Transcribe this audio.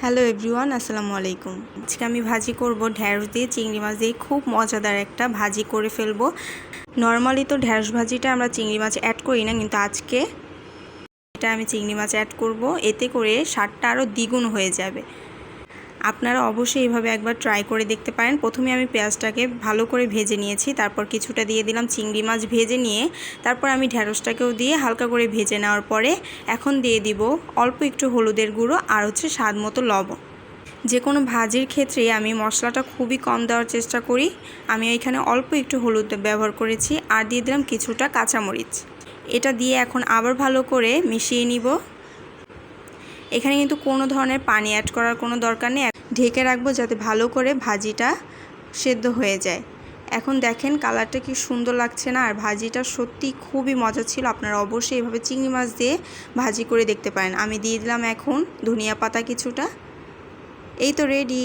Hello everyone, আসসালামু আলাইকুম। আজকে আমি ভাজি করব ঢ্যাঁড়স দিয়ে, চিংড়ি মাছ দিয়ে। খুব মজাদার একটা ভাজি করে ফেলব। নর্মালি তো ঢ্যাঁড়স ভাজিটা আমরা চিংড়ি মাছ অ্যাড করি না, কিন্তু আজকে এটা আমি চিংড়ি মাছ অ্যাড করব। এতে করে স্বাদটা আরও দ্বিগুণ হয়ে যাবে। আপনারা অবশ্যই এইভাবে একবার ট্রাই করে দেখতে পারেন। প্রথমে আমি পেঁয়াজটাকে ভালো করে ভেজে নিয়েছি, তারপর কিছুটা দিয়ে দিলাম চিংড়ি মাছ ভেজে নিয়ে, তারপর আমি ঢ্যাঁড়সটাকেও দিয়ে হালকা করে ভেজে নেওয়ার পরে এখন দিয়ে দিব অল্প একটু হলুদের গুঁড়ো আর হচ্ছে স্বাদ মতো লবণ। যে কোনো ভাজির ক্ষেত্রে আমি মশলাটা খুবই কম দেওয়ার চেষ্টা করি। আমি এখানে অল্প একটু হলুদ ব্যবহার করেছি আর দিয়ে দিলাম কিছুটা কাঁচামরিচ। এটা দিয়ে এখন আবার ভালো করে মিশিয়ে নিব। এখানে কিন্তু কোনো ধরনের পানি অ্যাড করার কোনো দরকার নেই। ঢেকে রাখব যাতে ভালো করে ভাজিটা সেদ্ধ হয়ে যায়। এখন দেখেন কালারটা কি সুন্দর লাগছে না, আর ভাজিটা সত্যি খুবই মজা ছিল। আপনারা অবশ্যই এভাবে চিংড়ি মাছ দিয়ে ভাজি করে দেখতে পারেন। আমি দিয়ে দিলাম এখন ধনিয়া পাতা কিছুটা। এই তো রেডি